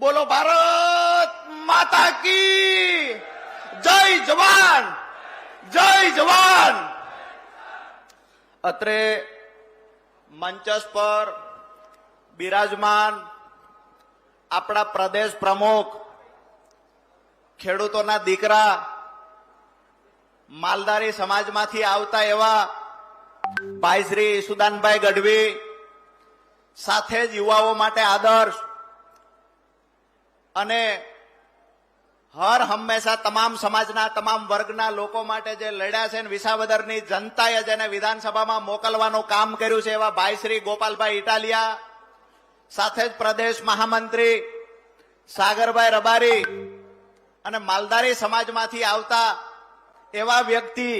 બોલો ભારત માતા કી. જય જવાન જય જવાન. અત્રે મંચસ પર બિરાજમાન આપણા પ્રદેશ પ્રમુખ, ખેડૂતોના દીકરા માલદારી સમાજમાંથી આવતા એવા ભાઈ શ્રી ઈસુદાનભાઈ ગઢવી, સાથે જ યુવાઓ માટે આદર્શ અને હર હંમેશા તમામ સમાજના, તમામ વર્ગના લોકો માટે જે લડ્યા છે વિસાવદરની જનતાએ જેને વિધાનસભામાં મોકલવાનું કામ કર્યું છે એવા ભાઈ શ્રી ગોપાલભાઈ ઇટાલિયા, સાથે જ પ્રદેશ મહામંત્રી સાગરભાઈ રબારી અને માલધારી સમાજમાંથી આવતા એવા વ્યક્તિ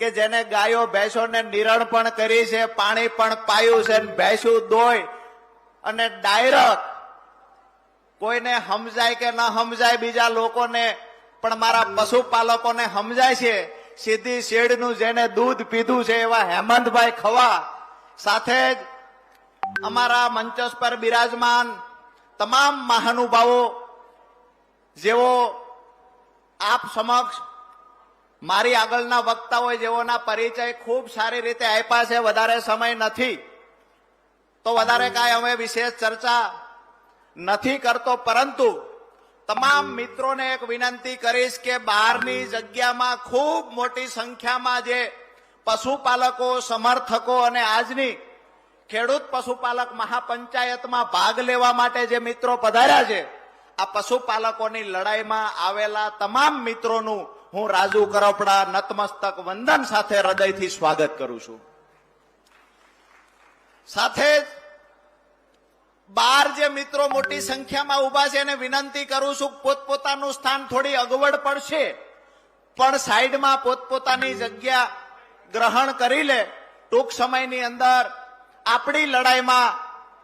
કે જેને ગાયો ભેંસોને નિરણ પણ કરી છે, પાણી પણ પાયું છે ભેંસું દોય અને ડાયરેક્ટ કોઈને સમજાય કે ન સમજાય બીજા લોકોને, પણ મારા પશુપાલકોને સમજાય છે. સીધી શેડનું જેને દૂધ પીધું છે એવા હેમંતભાઈ ખવા. સાથે જ અમારા મંચસ પર બિરાજમાન તમામ મહાનુભાવો, જેઓ આપ સમક્ષ મારી આગળના વક્તાઓએ જેઓના પરિચય ખૂબ સારી રીતે આપ્યા છે, વધારે સમય નથી. તો વધારે કાંઈ અમે વિશેષ ચર્ચા નથી કરતો, પરંતુ તમામ મિત્રોને એક વિનંતી કરીશ કે બહારની જગ્યામાં ખૂબ મોટી સંખ્યામાં જે પશુપાલકો, સમર્થકો અને આજની ખેડૂત પશુપાલક મહાપંચાયતમાં ભાગ લેવા માટે જે મિત્રો પધાર્યા છે, આ પશુપાલકોની લડાઈમાં આવેલા તમામ મિત્રોનું હું રાજુ કરપડા નતમસ્તક વંદન સાથે હૃદયથી સ્વાગત કરું છું. સાથે જ બાર જે મિત્રો મોટી સંખ્યામાં ઊભા છે એને વિનંતી કરું છું, પોતપોતાનું સ્થાન થોડી અગવડ પડશે, પણ સાઈડમાં પોતપોતાની જગ્યા ગ્રહણ કરી લે. ટૂંક સમયની અંદર આપણી લડાઈમાં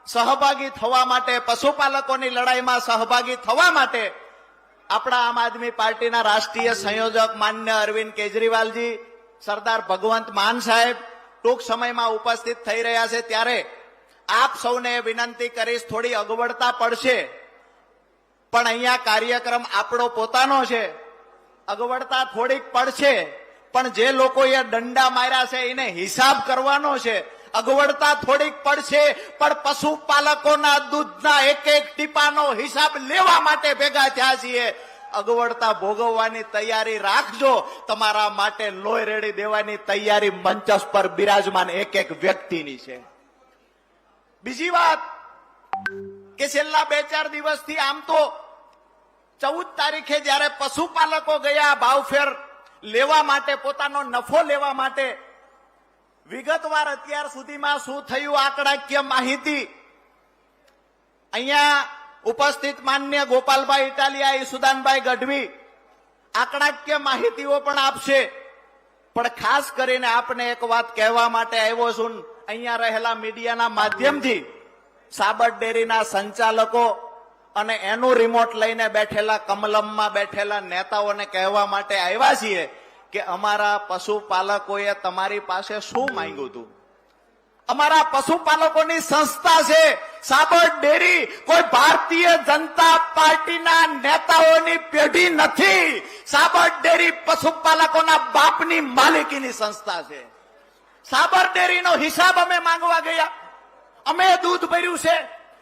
સહભાગી થવા માટે, પશુપાલકોની લડાઈમાં સહભાગી થવા માટે આપણા આમ આદમી પાર્ટીના રાષ્ટ્રીય સંયોજક માન્ય અરવિંદ કેજરીવાલજી, સરદાર ભગવંત માન સાહેબ ટૂંક સમયમાં ઉપસ્થિત થઈ રહ્યા છે. ત્યારે આપ સૌને વિનંતી કરીશ, થોડી અગવડતા પડશે. પણ અહીંયા કાર્યક્રમ આપણો પોતાનો છે. અગવડતા થોડીક પડશે, પણ જે લોકોએ દંડા માર્યા છે, એને હિસાબ કરવાનો છે. અગવડતા થોડીક પડશે, પણ પશુપાલકોના દૂધના એક એક ટીપાનો હિસાબ લેવા માટે ભેગા થયા છીએ. અગવડતા ભોગવવાની તૈયારી રાખજો. તમારા માટે લોહી રેડી દેવાની તૈયારી મંચસ પર બિરાજમાન એક એક વ્યક્તિની છે. બીજી વાત કે છેલ્લા બે ચાર દિવસથી આમ તો ચૌદ તારીખે જયારે પશુપાલકો ગયા ભાવફેર લેવા માટે, પોતાનો નફો લેવા માટે, વિગતવાર અત્યાર સુધીમાં શું થયું આંકડાકીય માહિતી અહીંયા ઉપસ્થિત માન્ય ગોપાલભાઈ ઇટાલિયા, ઈસુદાનભાઈ ગઢવી આંકડાકીય માહિતીઓ પણ આપશે. પણ ખાસ કરીને આપને એક વાત કહેવા માટે આવ્યો છું અહીંયા રહેલા મીડિયાના માધ્યમથી સાબર ડેરીના સંચાલકો અને એનું રિમોટ લઈને બેઠેલા કમલમમાં બેઠેલા નેતાઓને કહેવા માટે આવ્યા છીએ કે અમારા પશુપાલકોએ તમારી પાસે શું માંગ્યું હતું? અમારા પશુપાલકોની સંસ્થા છે સાબર ડેરી. કોઈ ભારતીય જનતા પાર્ટીના નેતાઓની પેઢી નથી. સાબર ડેરી પશુપાલકોના બાપની માલિકીની સંસ્થા છે. સાબર ડેરીનો હિસાબ અમે માંગવા ગયા. અમે દૂધ ભર્યું છે.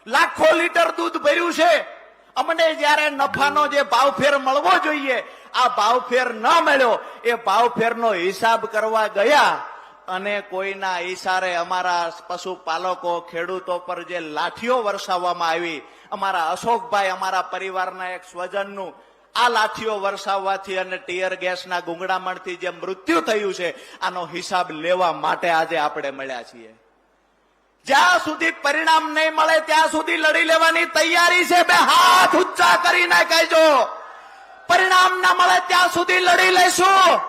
લાખો લીટર દૂધ ભર્યું છે. અમને જયારે નફાનો જે ભાવફેર મળવો જોઈએ, આ ભાવફેર ન મળ્યો. એ ભાવફેરનો હિસાબ કરવા ગયા અને કોઈના ઈશારે અમારા પશુપાલકો, ખેડૂતો પર જે લાઠીઓ વરસાવવામાં આવી, અમારા અશોકભાઈ, અમારા પરિવારના એક સ્વજનનું આ લાઠીઓ વરસાવવાથી અને ટીયર ગેસના ગુંગળામણથી જે મૃત્યુ થયું છે, આનો હિસાબ લેવા માટે આજે આપણે મળ્યા છીએ. જ્યાં સુધી પરિણામ નહીં મળે, ત્યાં સુધી લડી લેવાની તૈયારી છે. બે હાથ ઊંચા કરીને કહેજો, પરિણામ ના મળે ત્યાં સુધી લડી લઈશું.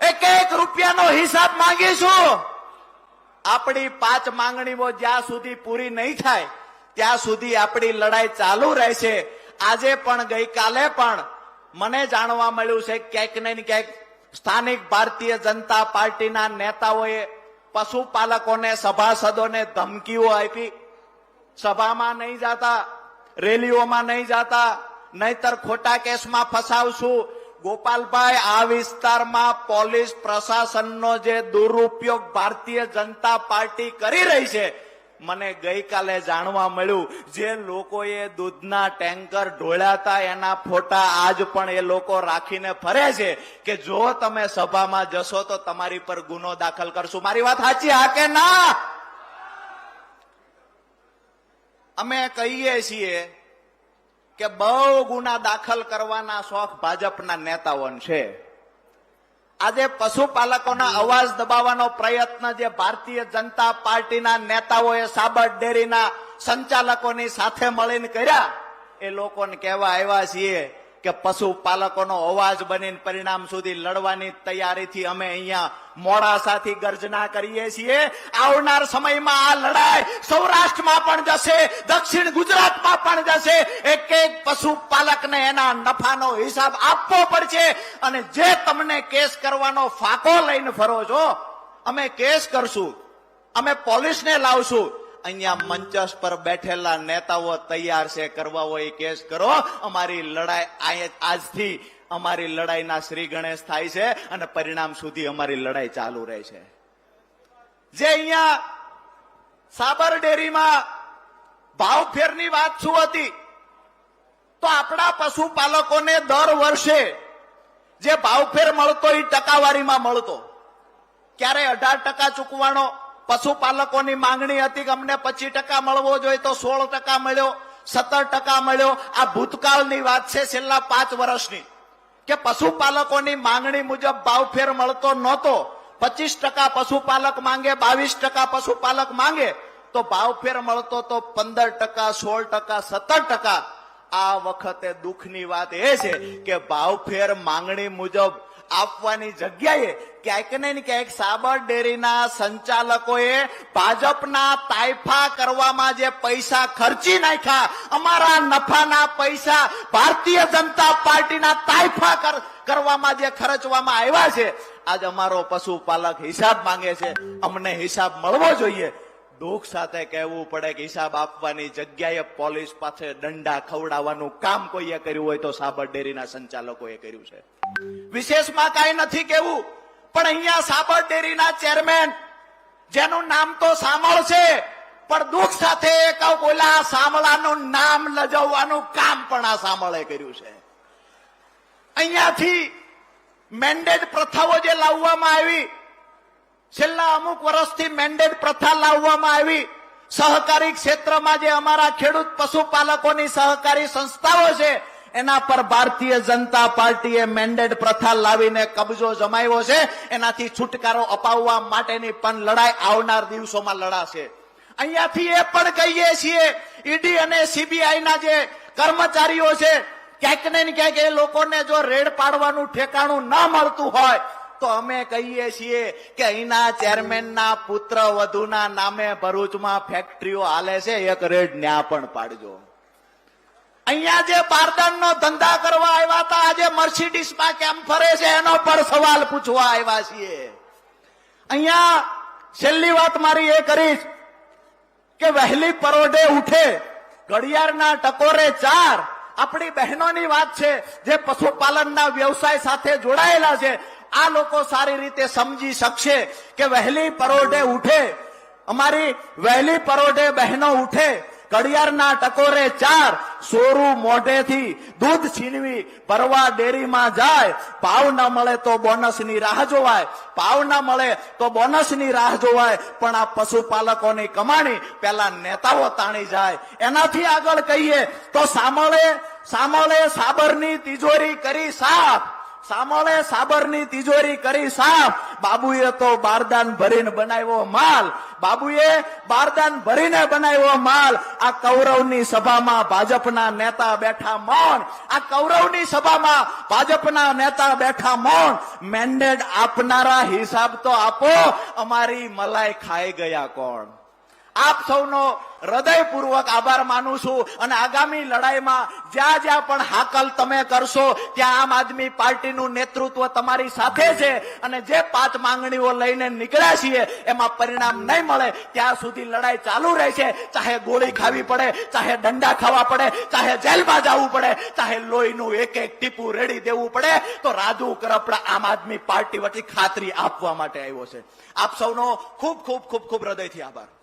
એક એક રૂપિયાનો હિસાબ માંગીશું. આપણી પાંચ માંગણીઓ જ્યાં સુધી પૂરી નહીં થાય, ત્યાં સુધી આપણી લડાઈ ચાલુ રહેશે. આજે પણ, ગઈકાલે પણ મને જાણવા મળ્યું છે ક્યાંક ને ક્યાંક સ્થાનિક ભારતીય જનતા પાર્ટીના નેતાઓએ પશુપાલકોને, સભાસદોને ધમકીઓ આપી. સભામાં નહીં જાતા, રેલીઓમાં નહીં જાતા, નહીતર ખોટા કેસમાં ફસાવશું. ગોપાલભાઈ, આ વિસ્તારમાં પોલીસ પ્રશાસનનો જે દુરુપયોગ ભારતીય જનતા પાર્ટી કરી રહી છે મને ગઈકાલે જાણવા મળ્યું, જે લોકોએ દૂધના ટેન્કર ઢોળ્યા એના ફોટા આજ પણ એ લોકો રાખીને ફરે છે કે જો તમે સભામાં જશો તો તમારી પર ગુનો દાખલ કરશું. મારી વાત સાચી હા કે ના? અમે કહીએ છીએ કે બહુ ગુના દાખલ કરવાના શોખ ભાજપના નેતાઓને છે. આજે પશુપાલકોના અવાજ દબાવવાનો પ્રયત્ન જે ભારતીય જનતા પાર્ટીના નેતાઓએ સાબર ડેરીના સંચાલકોની સાથે મળીને કર્યા, એ લોકોને કહેવા આવ્યા છીએ કે પશુપાલકોનો અવાજ બનીને પરિણામ સુધી લડવાની તૈયારીથી અમે અહીંયા મોડાસાથી ગર્જના કરીએ છીએ. આવનાર સમયમાં આ લડાઈ સૌરાષ્ટ્રમાં પણ જશે, દક્ષિણ ગુજરાતમાં પણ જશે. એક એક પશુપાલકને એના નફાનો હિસાબ આપવો પડશે અને જે તમને કેસ કરવાનો ફાકો લઈને ફરો છો, અમે કેસ કરશું, અમે પોલીસને લાવશું. અહીંયા મંચસ પર બેઠેલા નેતાઓ તૈયાર છે, કરવા હોય કેસ કરો. અમારી લડાઈ આજથી અમારી લડાઈના શ્રી ગણેશ થાય છે અને પરિણામ સુધી અમારી લડાઈ ચાલુ રહે છે. જે અહીંયા સાબર ડેરીમાં ભાવફેરની વાત શું હતી? તો આપણા પશુપાલકોને દર વર્ષે જે ભાવફેર મળતો એ ટકાવારીમાં મળતો. ક્યારે અઢાર ટકા ચૂકવાનો? પશુપાલકોની માંગણી હતી કે અમને પચીસ ટકા મળવો જોઈએ તો સોળ ટકા મળ્યો, સત્તર ટકા મળ્યો. આ ભૂતકાળની વાત છે છેલ્લા પાંચ વર્ષની. કે પશુપાલકોની માંગણી મુજબ ભાવફેર મળતો નહોતો. પચીસ ટકા પશુપાલક માંગે, બાવીસ ટકા પશુપાલક માંગે, તો ભાવફેર મળતો તો પંદર ટકા, સોળ ટકા, સત્તર ટકા. આ વખતે દુઃખની વાત એ છે કે ભાવફેર માંગણી મુજબ આપવાની જગ્યાએ ક્યાંક ને ક્યાંક સાબર ડેરીના સંચાલકોએ ભાજપના તાયફા કરવામાં જે પૈસા ખર્ચી નાખ્યા, અમારા નફાના પૈસા ભારતીય જનતા પાર્ટીના તાયફા કરવામાં જે ખર્ચવામાં આવ્યા છે, આજ અમારો પશુપાલક હિસાબ માંગે છે. અમને હિસાબ મળવો જોઈએ. દુઃખ સાથે કહેવું પડે કે હિસાબ આપવાની જગ્યાએ પોલીસ પાસે દંડા ખવડાવવાનું કામ કોઈએ કર્યું હોય તો સાબર ડેરીના સંચાલકોએ કર્યું છે. વિશેષમાં કાંઈ નથી કેવું, પણ અહીંયા સાબર ડેરીના ચેરમેન, જેનું નામ તો સામળ પણ દુઃખ સાથે કહું બોલા, સામળાનું નામ લજવવાનું કામ પણ આ સામળે કર્યું છે. અહીંયાથી મેન્ડેટ પ્રથાઓ જે લાવવામાં આવી છેલ્લા અમુક વર્ષથી મેન્ડેટ પ્રથા લાવવામાં આવી. સહકારી ક્ષેત્રમાં જે અમારા ખેડૂત પશુપાલકોની સહકારી સંસ્થાઓ છે, એના પર ભારતીય જનતા પાર્ટીએ મેન્ડેટ પ્રથા લાવીને કબજો જમાવ્યો છે. એનાથી છુટકારો અપાવવા માટેની પણ લડાઈ આવનાર દિવસોમાં લડાશે. અહીંયાથી એ પણ કહીએ છીએ, ઈડી અને સીબીઆઈના જે કર્મચારીઓ છે, ક્યાંક ને ક્યાંક એ લોકોને જો રેડ પાડવાનું ઠેકાણું ન મળતું હોય તો અમે કહીએ છીએ કે અહીંના ચેરમેનના પુત્ર વધુના નામે ભરૂચમાં ફેક્ટરીઓ હાલે છે. એક રેડ ન્યા પણ પાડજો. અહીંયા જે બારદાનનો ધંધા કરવા આવ્યા હતા, આજે મર્સિડીસમાં કેમ ફરે છે, એનો પણ સવાલ પૂછવા આવ્યા છીએ. અહીંયા છેલ્લી વાત મારી એ કરીશ કે વહેલી પરોઢે ઉઠે, ઘડિયાળના ટકોરે ચાર. આપણી બહેનોની વાત છે, જે પશુપાલનના વ્યવસાય સાથે જોડાયેલા છે આ લોકો સારી રીતે સમજી શકશે કે વહેલી પરોઢે ઉઠે. અમારી વહેલી પરોઢે બહેનો ઉઠે. ઘડિયાળના ટકોરે ચાર, સોરું મોઢેથી દૂધ છીનવી પરવા ડેરીમાં જાય. ભાવ ન મળે તો બોનસની રાહ જોવાય. ભાવ ન મળે તો બોનસની રાહ જોવાય. પણ આ પશુપાલકોની કમાણી પેલા નેતાઓ તાણી જાય. એનાથી આગળ કહીએ તો સામળે સામળે સાબરની તિજોરી કરી સાફ સામળે સાબરની તિજોરી કરી સાફ બાબુએ તો બારદાન ભરીને બનાવ્યો માલ. બાબુએ બારદાન ભરીને બનાવ્યો માલ. આ કૌરવની સભામાં ભાજપના નેતા બેઠા મૌન. આ કૌરવની સભામાં ભાજપના નેતા બેઠા મૌન. મેન્ડેટ આપનારા હિસાબ તો આપો. અમારી મલાઈ ખાઈ ગયા કોણ? આપ સૌનો હૃદયપૂર્વક આભાર માનું છું અને આગામી લડાઈમાં જ્યાં જ્યાં પણ હાકલ તમે કરશો, ત્યાં આમ આદમી પાર્ટીનું નેતૃત્વ તમારી સાથે છે અને જે પાંચ માંગણીઓ લઈને નીકળ્યા છીએ, એમાં પરિણામ નહીં મળે, ત્યાં સુધી લડાઈ ચાલુ રહેશે. ચાહે ગોળી ખાવી પડે, ચાહે દંડા ખાવા પડે, ચાહે જેલમાં જવું પડે, ચાહે લોહીનું એક એક ટીપું રેડી દેવું પડે, તો રાજુ કરપડા આમ આદમી પાર્ટી વચ્ચે ખાતરી આપવા માટે આવ્યો છે. આપ સૌનો ખૂબ ખૂબ ખૂબ ખૂબ હૃદયથી આભાર.